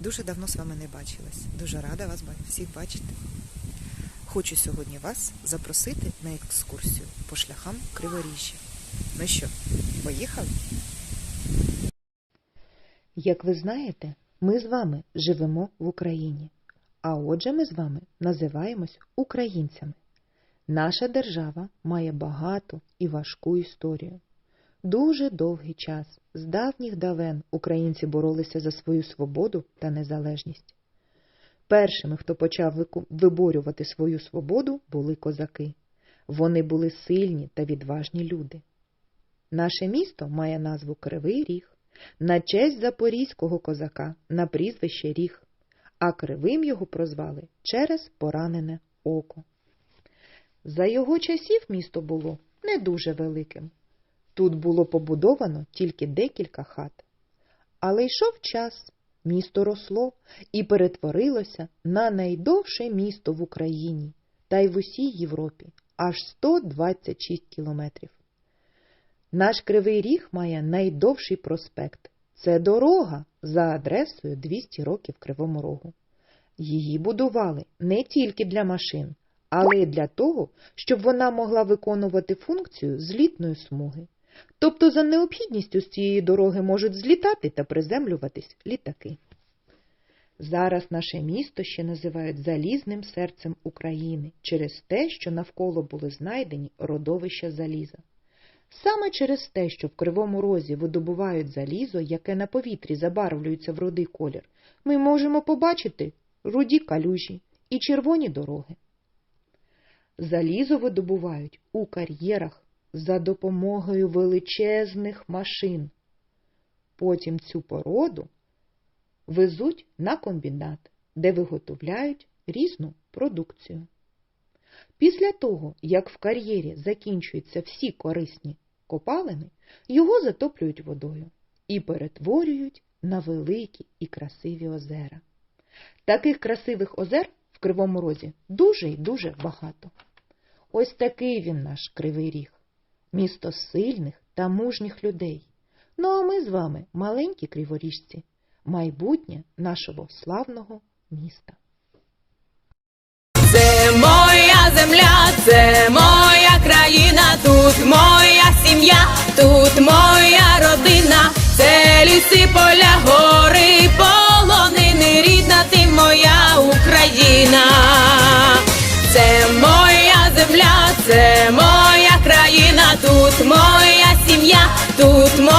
Дуже давно з вами не бачилась. Дуже рада вас всіх бачити. Хочу сьогодні вас запросити на екскурсію по шляхам Криворіжжя. Ну що, поїхали? Як ви знаєте, ми з вами живемо в Україні, а отже ми з вами називаємось українцями. Наша держава має багату і важку історію. Дуже довгий час, з давніх давен, українці боролися за свою свободу та незалежність. Першими, хто почав виборювати свою свободу, були козаки. Вони були сильні та відважні люди. Наше місто має назву Кривий Ріг на честь запорізького козака на прізвище Ріг, а кривим його прозвали через поранене око. За його часів місто було не дуже великим. Тут було побудовано тільки декілька хат. Але йшов час, місто росло і перетворилося на найдовше місто в Україні та й в усій Європі аж 126 кілометрів. Наш Кривий Ріг має найдовший проспект. Це дорога за адресою 200 років Кривому Рогу. Її будували не тільки для машин, але й для того, щоб вона могла виконувати функцію злітної смуги. Тобто за необхідністю з цієї дороги можуть злітати та приземлюватись літаки. Зараз наше місто ще називають залізним серцем України через те, що навколо були знайдені родовища заліза. Саме через те, що в Кривому Розі видобувають залізо, яке на повітрі забарвлюється в рудий колір, ми можемо побачити руді калюжі і червоні дороги. Залізо видобувають у кар'єрах за допомогою величезних машин. Потім цю породу везуть на комбінат, де виготовляють різну продукцію. Після того, як в кар'єрі закінчуються всі корисні копалини, його затоплюють водою і перетворюють на великі і красиві озера. Таких красивих озер в Кривому Розі дуже і дуже багато. Ось такий він наш Кривий Ріг, місто сильних та мужніх людей. Ну а ми з вами маленькі криворіжці, майбутнє нашого славного міста. Це моя земля, це моя країна, тут моя сім'я, тут моя родина, це ліси, поля, гори, тут